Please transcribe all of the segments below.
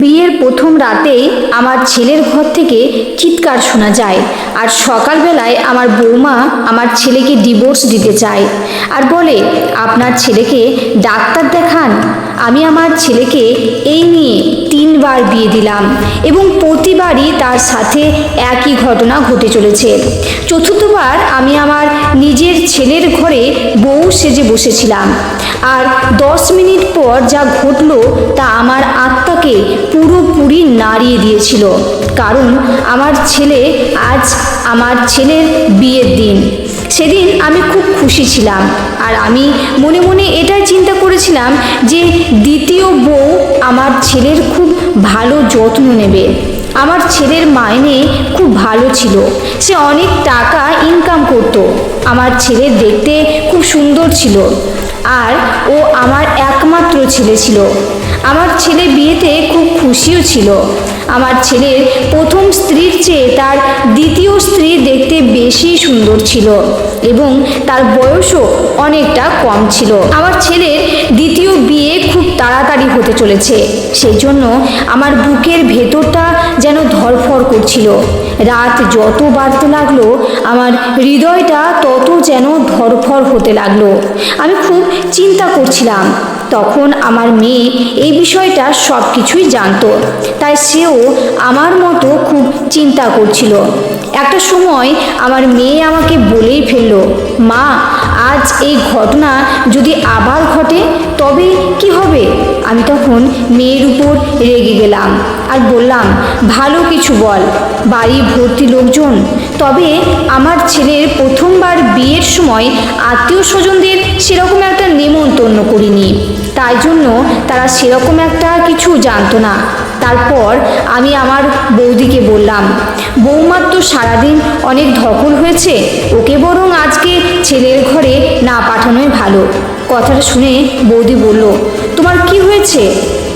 বিয়ের প্রথম রাতেই আমার ছেলের ঘর থেকে চিৎকার শোনা যায় আর সকালবেলায় আমার বৌমা আমার ছেলেকে ডিভোর্স দিতে চায় আর বলে, আপনার ছেলেকে ডাক্তার দেখান। আমি আমার ছেলেকে এই নিয়ে তিনবার বিয়ে দিলাম এবং প্রতিবারই তার সাথে একই ঘটনা ঘটে চলেছে। চতুর্থবার আমি আমার নিজের ছেলের ঘরে বউ সেজে বসেছিলাম। আর দশ মিনিট পর যা ঘটলো তা আমার আত্মাকে পুরোপুরি নাড়িয়ে দিয়েছিল। কারণ আমার ছেলে আজ আমার ছেলের বিয়ের দিন। সেদিন আমি খুব খুশি ছিলাম। আর আমি মনে মনে এটাই চিন্তা করেছিলাম যে দ্বিতীয় বউ আমার ছেলের খুব ভালো যত্ন নেবে। আমার ছেলের মাইনে খুব ভালো ছিল। সে অনেক টাকা ইনকাম করত। আমার ছেলে দেখতে খুব সুন্দর ছিল। আর ও আমার একমাত্র ছেলে ছিল। আমার ছেলে বিয়েতে খুব খুশিও ছিল। আমার ছেলের প্রথম স্ত্রীর চেয়ে তার দ্বিতীয় স্ত্রী দেখতে বেশি সুন্দর ছিল এবং তার বয়সও অনেকটা কম ছিল। আমার ছেলের দ্বিতীয় বিয়ে খুব তাড়াতাড়ি হতে চলেছে। সেই জন্য আমার বুকের ভেতরটা যেন ধরফর করছিল। রাত যত বাড়তে লাগল, আমার হৃদয়টা তত যেন ধরফর হতে লাগল। আমি খুব চিন্তা করছিলাম তখন আমার মেয়ে এই বিষয়টা সব কিছুই জানতো। তাই সেও আমার মতো খুব চিন্তা করছিল। একটা সময় আমার মেয়ে আমাকে বলেই ফেলল, মা, আজ এই ঘটনা যদি আবার ঘটে, তবে কি হবে? আমি তখন মেয়ের উপর রেগে গেলাম আর বললাম, ভালো কিছু বল, বাড়ি ভর্তি লোকজন তবে আমার ছেলের প্রথমবার বিয়ের সময় আত্মীয় স্বজনদের সেরকম একটা নেমন্তন্ন করিনি। তাই জন্য তারা সেরকম একটা কিছু জানতো না। তারপর আমি আমার বৌদিকে বললাম বৌমার তো সারাদিন অনেক ধকল হয়েছে, ওকে বরং আজকে ছেলের ঘরে না পাঠানোই ভালো। কথাটা শুনে বৌদি বলল, তোমার কি হয়েছে?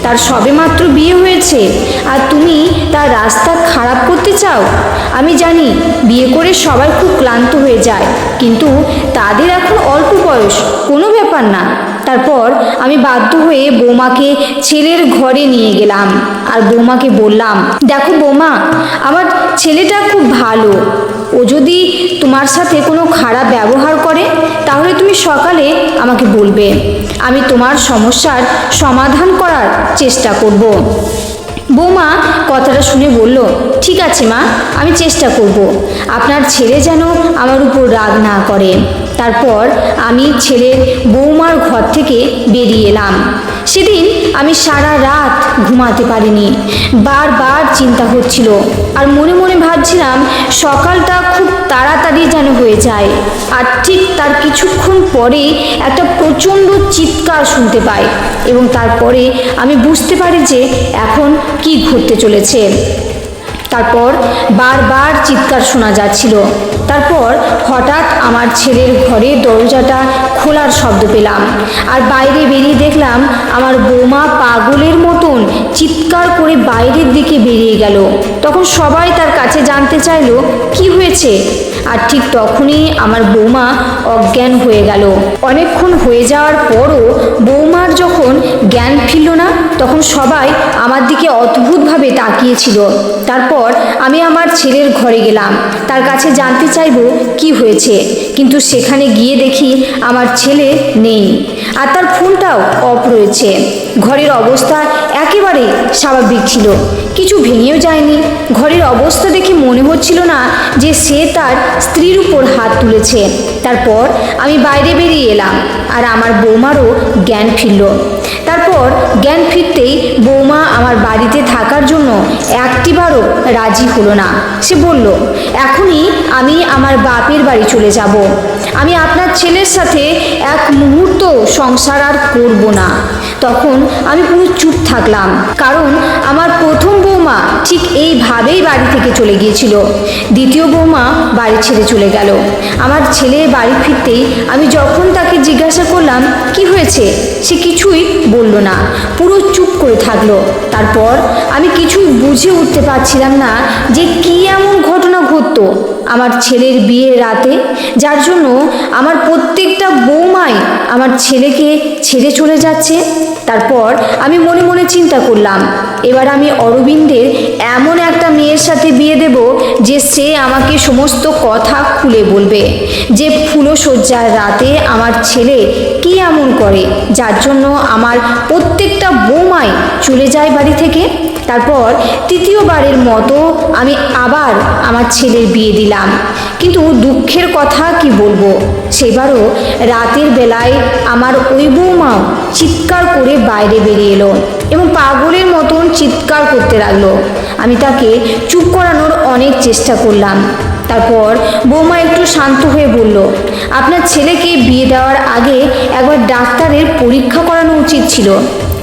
তার সবেমাত্র বিয়ে হয়েছে। আর তুমি তার রাস্তা খারাপ করতে চাও? আমি জানি বিয়ে করে সবাই খুব ক্লান্ত হয়ে যায়, কিন্তু তাদের এখন অল্প বয়স, কোনো ব্যাপার না। তারপর আমি বাধ্য হয়ে বৌমাকে ছেলের ঘরে নিয়ে গেলাম। আর বৌমাকে বললাম, দেখো বৌমা, আমার ছেলেটা খুব ভালো। ও যদি তোমার সাথে কোনো খারাপ ব্যবহার করে, তাহলে তুমি সকালে আমাকে বলবে। আমি তোমার সমস্যার সমাধান করার চেষ্টা করব। বৌমা কথাটা শুনে বলল, ঠিক আছে মা, আমি চেষ্টা করব। আপনার ছেলে যেন আমার উপর রাগ না করে। তারপর আমি ছেলের বৌমার ঘর থেকে বেরিয়ে এলাম। সেদিন আমি সারা রাত ঘুমাতে পারিনি। বারবার চিন্তা হচ্ছিল। আর মনে মনে ভাবছিলাম, সকালটা খুব তাড়াতাড়ি যেন হয়ে যায়। আর ঠিক তার কিছুক্ষণ পরে একটা প্রচণ্ড চিৎকার শুনতে পাই এবং তারপরে আমি বুঝতে পারি যে এখন কি ঘটতে চলেছে। তারপর বারবার চিৎকার শোনা যাচ্ছিল। তারপর হঠাৎ আমার ছেলের ঘরের দরজাটা খোলার শব্দ পেলাম। আর বাইরে বেরিয়ে দেখলাম আমার বৌমা পাগলের মতন চিৎকার করে বাইরের দিকে বেরিয়ে গেল। তখন সবাই তার কাছে জানতে চাইলো, কি হয়েছে? আর ঠিক তখনই আমার বৌমা অজ্ঞান হয়ে গেল। অনেকক্ষণ হয়ে যাওয়ার পরও বৌমার যখন জ্ঞান ফিরল না, তখন সবাই আমার দিকে অদ্ভুতভাবে তাকিয়েছিল। তারপর আমি আমার ছেলের ঘরে গেলাম। তার কাছে জানতে চাইব কি হয়েছে। কিন্তু সেখানে গিয়ে দেখি আমার ছেলে নেই আর তার ফোনটাও অফ রয়েছে। ঘরের অবস্থা একেবারে স্বাভাবিক ছিল। কিছু ভেঙেও যায়নি। ঘরের অবস্থা দেখে মনে হচ্ছিল না যে সে তার স্ত্রীর উপর হাত তুলেছে। তারপর আমি বাইরে বেরিয়ে এলাম আর আমার বৌমারও জ্ঞান ফিরল। তারপর জ্ঞান ফিরতেই বৌমা আমার বাড়িতে থাকার জন্য একটিবারও রাজি হলো না। সে বলল, এখনই আমি আমার বাপের বাড়ি চলে যাব। আমি আপনার ছেলের সাথে এক মুহূর্ত সংসার আর করব না। তখন আমি পুরো চুপ থাকলাম, কারণ আমার প্রথম বৌমা ঠিক এইভাবেই বাড়ি থেকে চলে গিয়েছিল। দ্বিতীয় বৌমা বাড়ি ছেড়ে চলে গেল। আমার ছেলে বাড়ি ফিরতেই আমি যখন তাকে জিজ্ঞাসা করলাম হয়েছে সে কিছুই বলল না। পুরো চুপ করে থাকল। তারপর আমি কিছুই বুঝে উঠতে পারছিলাম না যে কি এমন ঘটনা ঘটতো। আমার ছেলের বিয়ের রাতে। যার জন্য আমার প্রত্যেকটা বৌমাই আমার ছেলেকে ছেড়ে চলে যাচ্ছে। তারপর আমি মনে মনে চিন্তা করলাম, এবার আমি অরবিন্দের এমন একটা মেয়ের সাথে বিয়ে দেব যে সে আমাকে সমস্ত কথা খুলে বলবে। যে ফুলশয্যার রাতে আমার ছেলে কি এমন করে, যার জন্য আমার প্রত্যেকটা বৌমাই চলে যায় বাড়ি থেকে। তারপর তৃতীয়বারের মতো আমি আবার আমার ছেলের বিয়ে দিলাম। কিন্তু দুঃখের কথা কি বলব? সেবারও রাতের বেলায় আমার ওই বৌমাও চিৎকার করে বাইরে বেরিয়ে এলো এবং পাগলের মতন চিৎকার করতে লাগল। আমি তাকে চুপ করানোর অনেক চেষ্টা করলাম। তারপর বৌমা একটু শান্ত হয়ে বলল, আপনার ছেলেকে বিয়ে দেওয়ার আগে একবার ডাক্তারের পরীক্ষা করানো উচিত ছিল।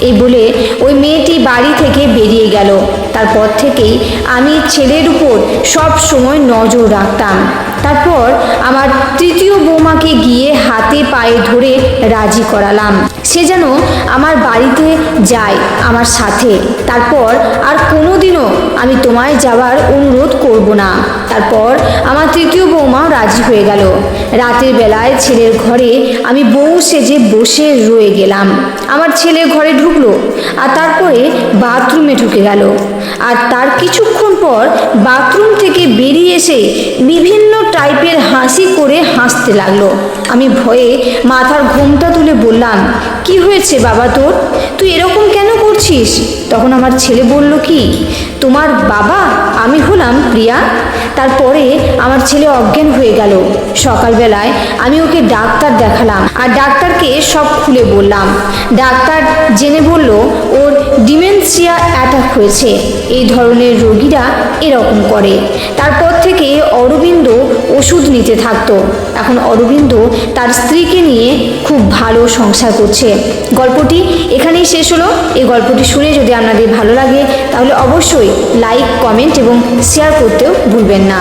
এই বলে ওই মেয়েটি বাড়ি থেকে বেরিয়ে গেল। তারপর থেকেই আমি ছেলের উপর সব সময় নজর রাখতাম। তারপর আমার তৃতীয় বৌমাকে গিয়ে হাতে পায়ে ধরে রাজি করালাম। সে যেন আমার বাড়িতে যায়, আমার সাথে। তারপর আর কোনোদিনও আমি তোমায় যাওয়ার অনুরোধ করব না। তারপর আমার তৃতীয় বৌমাও রাজি হয়ে গেল। রাতের বেলায় ছেলের ঘরে আমি বউ সেজে বসে রয়ে গেলাম। আমার ছেলে ঘরে ঢুকলো আর তারপরে বাথরুমে ঢুকে গেল। আর তার কিছুক্ষণ পর বাথরুম থেকে বেরিয়ে এসে বিভিন্ন টাইপের হাসি করে হাসতে লাগল। আমি ভয়ে মাথার ঘোমটা তুলে বললাম, কি হয়েছে বাবা তোর? তুই এরকম কেন করছিস? তখন আমার ছেলে বলল, কি? তোমার বাবা? আমি হলাম প্রিয়া? তারপরে আমার ছেলে অজ্ঞান হয়ে গেল। সকালবেলায় আমি ওকে ডাক্তার দেখালাম আর ডাক্তারকে সব খুলে বললাম। ডাক্তার জেনে বলল, ওর ডিমেনশিয়া অ্যাটাক হয়েছে। এই ধরনের রোগীরা এরকম করে। তারপর থেকে অরবিন্দ ওষুধ নিতে থাকতো। এখন অরবিন্দ তার স্ত্রীকে নিয়ে খুব ভালো সংসার করছে। গল্পটি এখানেই শেষ হলো। এই গল্পটি শুনে যদি আপনাদের ভালো লাগে, তাহলে অবশ্যই লাইক, কমেন্ট এবং শেয়ার করতেও ভুলবেন না।